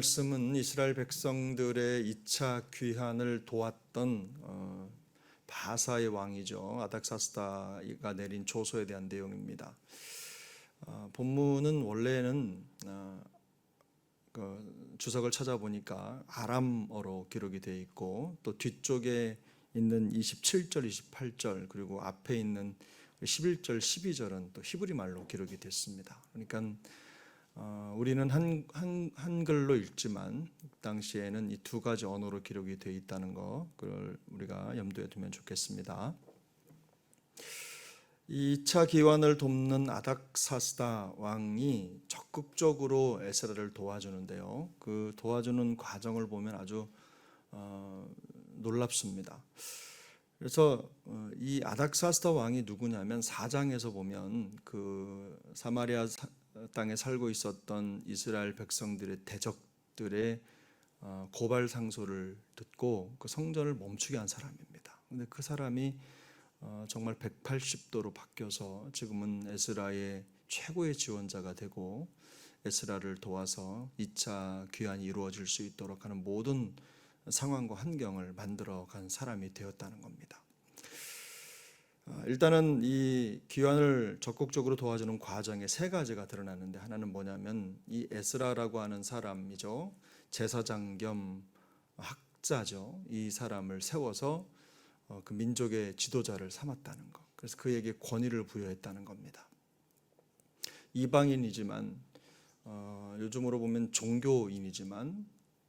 말씀은 이스라엘 백성들의 2차 귀환을 도왔던 어, 바사의 왕이죠 아닥사스다가 내린 조서에 대한 내용입니다. 어, 본문은 원래는 어, 그 주석을 찾아보니까 아람어로 기록이 되어 있고 또 뒤쪽에 있는 27절, 28절 그리고 앞에 있는 11절, 12절은 또 히브리 말로 기록이 됐습니다. 그러니까 어, 우리는 한, 한, 한글로 읽지만 당시에는 이 두 가지 언어로 기록이 되어 있다는 거 그걸 우리가 염두에 두면 좋겠습니다. 2차 기환을 돕는 아닥사스다 왕이 적극적으로 에스라를 도와주는데요. 그 도와주는 과정을 보면 아주 어, 놀랍습니다. 그래서 어, 이 아닥사스다 왕이 누구냐면 사장에서 보면 그 사마리아 사- 땅에 살고 있었던 이스라엘 백성들의 대적들의 어, 고발 상소를 듣고 그 성전을 멈추게 한 사람입니다. 근데 그 사람이 어, 정말 180도로 바뀌어서 지금은 에스라의 최고의 지원자가 되고 에스라를 도와서 2차 귀환이 이루어질 수 있도록 하는 모든 상황과 환경을 만들어 간 사람이 되었다는 겁니다. 어, 일단은 이 귀환을 적극적으로 도와주는 과정에 세 가지가 드러나는데 하나는 뭐냐면 이 에스라라고 하는 사람이죠. 제사장 겸 학자죠. 이 사람을 세워서 어, 그 민족의 지도자를 삼았다는 것. 그래서 그에게 권위를 부여했다는 겁니다. 이방인이지만 어, 요즘으로 보면 종교인이지만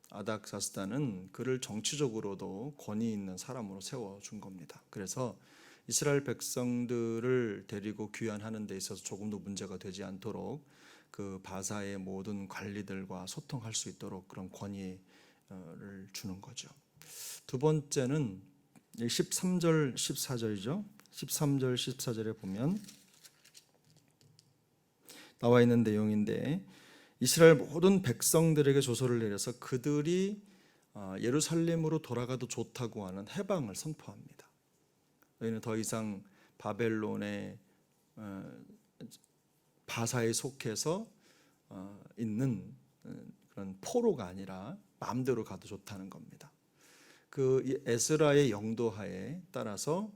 아닥사스다는 그를 정치적으로도 권위 있는 사람으로 세워준 겁니다. 그래서 이스라엘 백성들을 데리고 귀환하는 데 있어서 조금도 문제가 되지 않도록 그 바사의 모든 관리들과 소통할 수 있도록 그런 권위를 주는 거죠. 두 번째는 13절 14절이죠. 13절 14절에 보면 나와 있는 내용인데 이스라엘 모든 백성들에게 조서를 내려서 그들이 어, 예루살렘으로 돌아가도 좋다고 하는 해방을 선포합니다. 너희는 더 이상 바벨론의 어, 바사에 속해서 어, 있는 그런 포로가 아니라 마음대로 가도 좋다는 겁니다. 그 에스라의 영도하에 따라서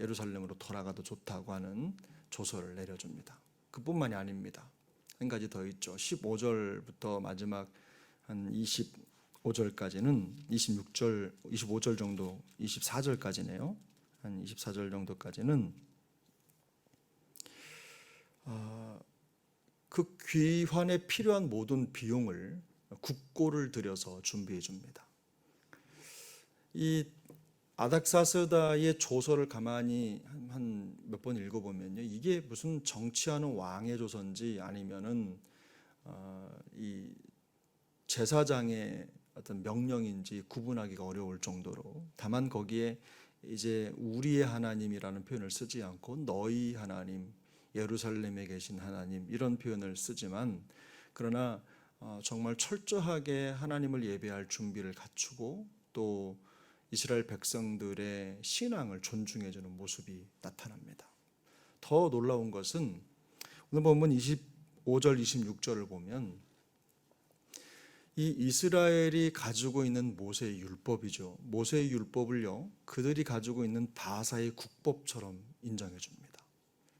예루살렘으로 돌아가도 좋다고 하는 조서를 내려줍니다. 그뿐만이 아닙니다. 한 가지 더 있죠. 15절부터 마지막 한 25절까지는 26절, 25절 정도, 24절까지네요. 한 24절 정도까지는 어, 그 귀환에 필요한 모든 비용을 국고를 들여서 준비해 줍니다. 이 아닥사스다의 조서를 가만히 한 몇 번 읽어보면요, 이게 무슨 정치하는 왕의 조서인지 아니면은 어, 이 제사장의 어떤 명령인지 구분하기가 어려울 정도로 다만 거기에 이제 우리의 하나님이라는 표현을 쓰지 않고 너희 하나님, 예루살렘에 계신 하나님 이런 표현을 쓰지만 그러나 어, 정말 철저하게 하나님을 예배할 준비를 갖추고 또 이스라엘 백성들의 신앙을 존중해주는 모습이 나타납니다. 더 놀라운 것은 오늘 본문 25절, 26절을 보면 이 이스라엘이 가지고 있는 모세의 율법이죠. 모세의 율법을요, 그들이 가지고 있는 바사의 국법처럼 인정해 줍니다.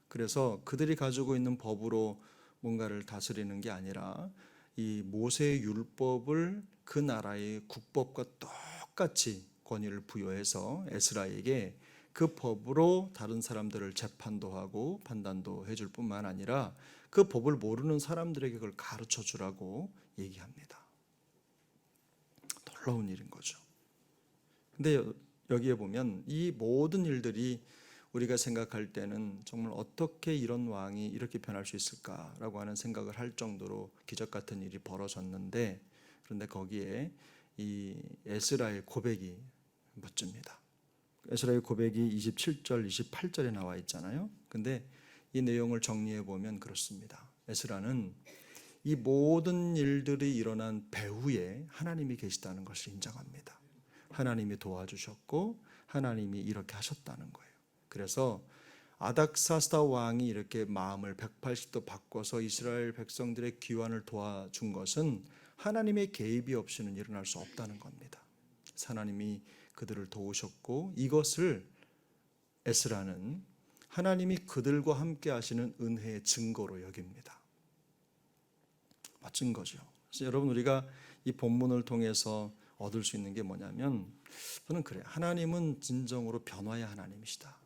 그래서 그들이 가지고 있는 법으로 뭔가를 다스리는 게 아니라 이 모세의 율법을 그 나라의 국법과 똑같이 권위를 부여해서 에스라에게 그 법으로 다른 사람들을 재판도 하고 판단도 해줄 뿐만 아니라 그 법을 모르는 사람들에게 그걸 가르쳐 주라고 얘기합니다. 놀라운 일인 거죠. 근데 여기에 보면 이 모든 일들이 우리가 생각할 때는 정말 어떻게 이런 왕이 이렇게 변할 수 있을까라고 하는 생각을 할 정도로 기적 같은 일이 벌어졌는데 그런데 거기에 이 에스라의 고백이 멋집니다. 에스라의 고백이 27절, 28절에 나와 있잖아요. 근데 이 내용을 정리해 보면 그렇습니다. 에스라는 이 모든 일들이 일어난 배후에 하나님이 계시다는 것을 인정합니다. 하나님이 도와주셨고 하나님이 이렇게 하셨다는 거예요. 그래서 아닥사스다 왕이 이렇게 마음을 180도 바꿔서 이스라엘 백성들의 귀환을 도와준 것은 하나님의 개입이 없이는 일어날 수 없다는 겁니다. 하나님이 그들을 도우셨고 이것을 에스라는 하나님이 그들과 함께 하시는 은혜의 증거로 여깁니다. 멋진 거죠. 그래서 여러분 우리가 이 본문을 통해서 얻을 수 있는 게 뭐냐면 저는 그래요. 하나님은 진정으로 변화의 하나님이시다.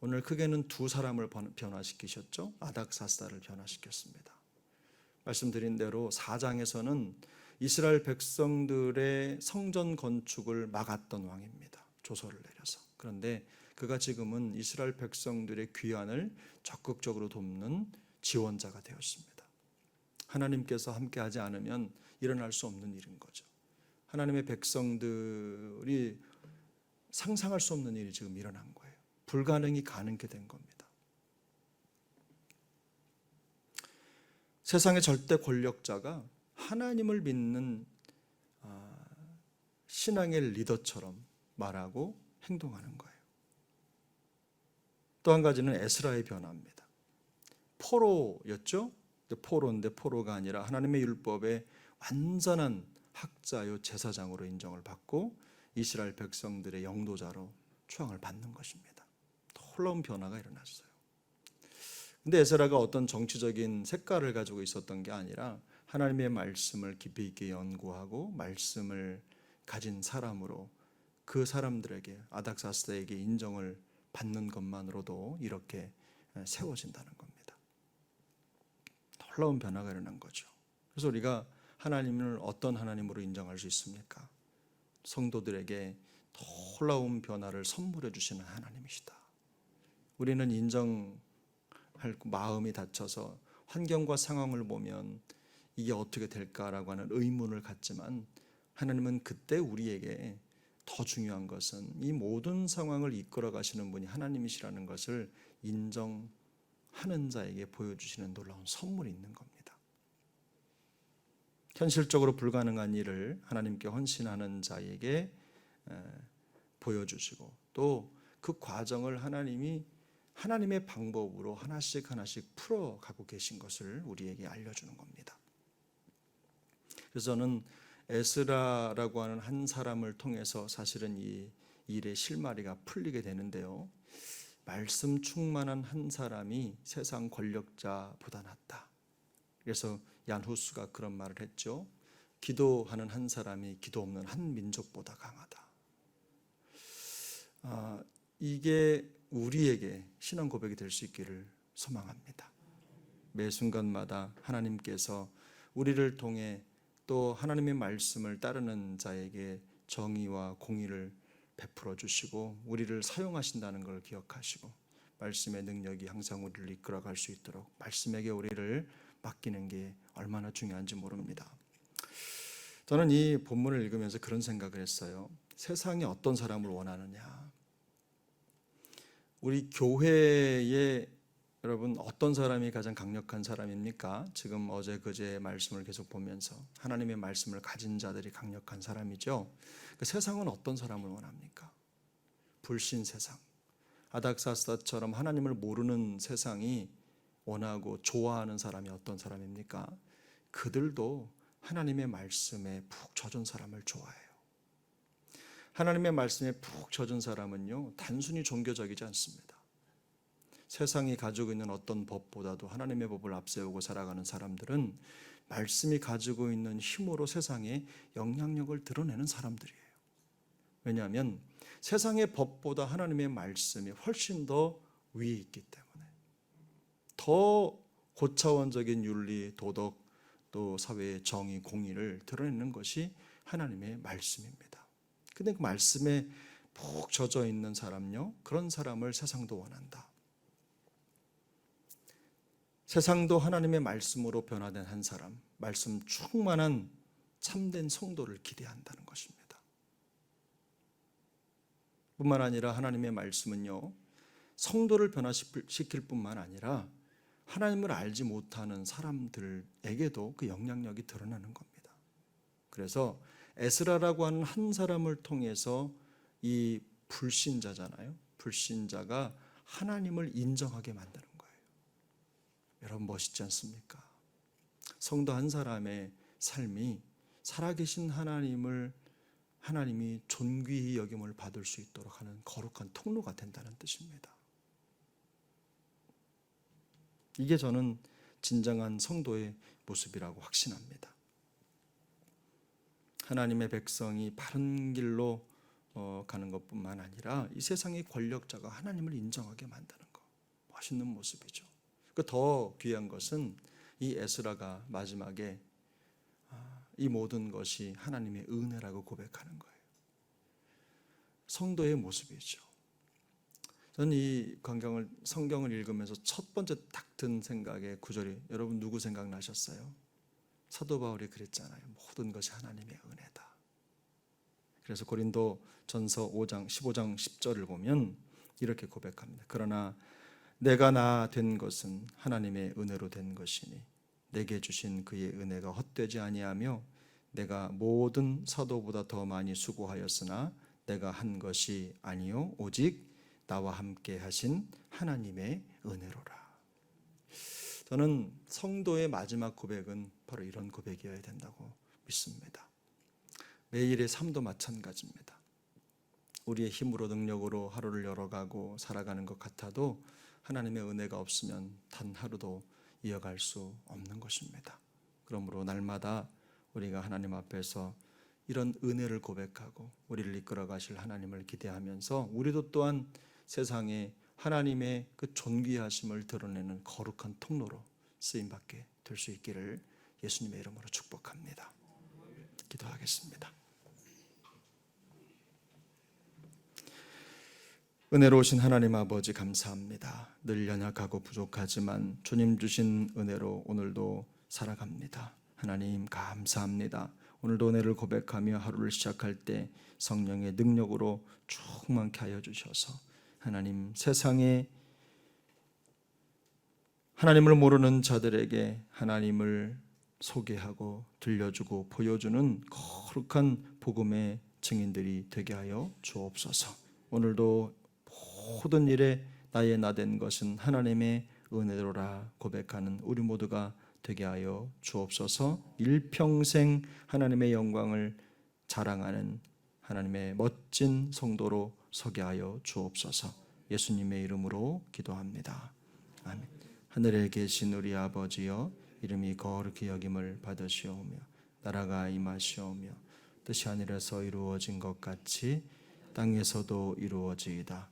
오늘 크게는 두 사람을 변화시키셨죠. 아닥사스다를 변화시켰습니다. 말씀드린 대로 4장에서는 이스라엘 백성들의 성전 건축을 막았던 왕입니다. 조서를 내려서. 그런데 그가 지금은 이스라엘 백성들의 귀환을 적극적으로 돕는 지원자가 되었습니다. 하나님께서 함께하지 않으면 일어날 수 없는 일인 거죠. 하나님의 백성들이 상상할 수 없는 일이 지금 일어난 거예요. 불가능이 가능케 된 겁니다. 세상의 절대 권력자가 하나님을 믿는 아, 신앙의 리더처럼 말하고 행동하는 거예요. 또 한 가지는 에스라의 변화입니다. 포로였죠? 포로인데 포로가 아니라 하나님의 율법의 완전한 학자요 제사장으로 인정을 받고 이스라엘 백성들의 영도자로 추앙을 받는 것입니다. 놀라운 변화가 일어났어요. 근데 에스라가 어떤 정치적인 색깔을 가지고 있었던 게 아니라 하나님의 말씀을 깊이 있게 연구하고 말씀을 가진 사람으로 그 사람들에게 아닥사스다에게 인정을 받는 것만으로도 이렇게 세워진다는 겁니다. 놀라운 변화가 일어난 거죠. 그래서 우리가 하나님을 어떤 하나님으로 인정할 수 있습니까? 성도들에게 놀라운 변화를 선물해 주시는 하나님이시다. 우리는 인정할 마음이 닫혀서 환경과 상황을 보면 이게 어떻게 될까라고 하는 의문을 갖지만 하나님은 그때 우리에게 더 중요한 것은 이 모든 상황을 이끌어 가시는 분이 하나님이시라는 것을 인정 하는 자에게 보여주시는 놀라운 선물이 있는 겁니다. 현실적으로 불가능한 일을 하나님께 헌신하는 자에게 보여주시고 또 그 과정을 하나님이 하나님의 방법으로 하나씩 하나씩 풀어가고 계신 것을 우리에게 알려주는 겁니다. 그래서 저는 에스라라고 하는 한 사람을 통해서 사실은 이 일의 실마리가 풀리게 되는데요. 말씀 충만한 한 사람이 세상 권력자보다 낫다. 그래서 얀 후스가 그런 말을 했죠. 기도하는 한 사람이 기도 없는 한 민족보다 강하다. 아, 이게 우리에게 신앙 고백이 될 수 있기를 소망합니다. 매 순간마다 하나님께서 우리를 통해 또 하나님의 말씀을 따르는 자에게 정의와 공의를 베풀어 주시고 우리를 사용하신다는 걸 기억하시고 말씀의 능력이 항상 우리를 이끌어 갈 수 있도록 말씀에게 우리를 맡기는 게 얼마나 중요한지 모릅니다. 저는 이 본문을 읽으면서 그런 생각을 했어요. 세상에 어떤 사람을 원하느냐? 우리 교회에 여러분 어떤 사람이 가장 강력한 사람입니까? 지금 어제 그제 말씀을 계속 보면서 하나님의 말씀을 가진 자들이 강력한 사람이죠. 그 세상은 어떤 사람을 원합니까? 불신 세상. 아닥사스다처럼 하나님을 모르는 세상이 원하고 좋아하는 사람이 어떤 사람입니까? 그들도 하나님의 말씀에 푹 젖은 사람을 좋아해요. 하나님의 말씀에 푹 젖은 사람은요, 단순히 종교적이지 않습니다. 세상이 가지고 있는 어떤 법보다도 하나님의 법을 앞세우고 살아가는 사람들은 말씀이 가지고 있는 힘으로 세상에 영향력을 드러내는 사람들이에요. 왜냐하면 세상의 법보다 하나님의 말씀이 훨씬 더 위에 있기 때문에. 더 고차원적인 윤리, 도덕, 또 사회의 정의, 공의를 드러내는 것이 하나님의 말씀입니다. 근데 그 말씀에 푹 젖어 있는 사람요, 그런 사람을 세상도 원한다. 세상도 하나님의 말씀으로 변화된 한 사람, 말씀 충만한 참된 성도를 기대한다는 것입니다. 뿐만 아니라 하나님의 말씀은요, 성도를 변화시킬 뿐만 아니라 하나님을 알지 못하는 사람들에게도 그 영향력이 드러나는 겁니다. 그래서 에스라라고 하는 한 사람을 통해서 이 불신자잖아요. 불신자가 하나님을 인정하게 만드는 거예요. 여러분 멋있지 않습니까? 성도 한 사람의 삶이 살아계신 하나님을 하나님이 존귀히 여김을 받을 수 있도록 하는 거룩한 통로가 된다는 뜻입니다. 이게 저는 진정한 성도의 모습이라고 확신합니다. 하나님의 백성이 바른 길로 어, 가는 것뿐만 아니라 이 세상의 권력자가 하나님을 인정하게 만드는 것 멋있는 모습이죠. 그 더 귀한 것은 이 에스라가 마지막에 아, 이 모든 것이 하나님의 은혜라고 고백하는 거예요. 성도의 모습이죠. 저는 이 광경을 성경을 읽으면서 첫 번째 딱 든 생각의 구절이 여러분 누구 생각나셨어요? 사도 바울이 그랬잖아요. 모든 것이 하나님의 은혜다. 그래서 고린도 전서 5장 15장 10절을 보면 이렇게 고백합니다. 그러나 내가 나 된 것은 하나님의 은혜로 된 것이니 내게 주신 그의 은혜가 헛되지 아니하며 내가 모든 사도보다 더 많이 수고하였으나 내가 한 것이 아니요 오직 나와 함께 하신 하나님의 은혜로라. 저는 성도의 마지막 고백은 바로 이런 고백이어야 된다고 믿습니다. 매일의 삶도 마찬가지입니다. 우리의 힘으로 능력으로 하루를 열어가고 살아가는 것 같아도 하나님의 은혜가 없으면 단 하루도 이어갈 수 없는 것입니다. 그러므로 날마다 우리가 하나님 앞에서 이런 은혜를 고백하고 우리를 이끌어 가실 하나님을 기대하면서 우리도 또한 세상에 하나님의 그 존귀하심을 드러내는 거룩한 통로로 쓰임 받게 될 수 있기를 예수님의 이름으로 축복합니다. 기도하겠습니다. 은혜로우신 하나님 아버지 감사합니다. 늘 연약하고 부족하지만 주님 주신 은혜로 오늘도 살아갑니다. 하나님 감사합니다. 오늘도 은혜를 고백하며 하루를 시작할 때 성령의 능력으로 충만케 하여 주셔서 하나님 세상에 하나님을 모르는 자들에게 하나님을 소개하고 들려주고 보여주는 거룩한 복음의 증인들이 되게 하여 주옵소서. 오늘도 모든 일에 나의 나 된 것은 하나님의 은혜로라 고백하는 우리 모두가 되게 하여 주옵소서. 일평생 하나님의 영광을 자랑하는 하나님의 멋진 성도로 서게 하여 주옵소서. 예수님의 이름으로 기도합니다. 아멘. 하늘에 계신 우리 아버지여 이름이 거룩히 여김을 받으시오며 나라가 임하시오며 뜻이 하늘에서 이루어진 것 같이 땅에서도 이루어지이다.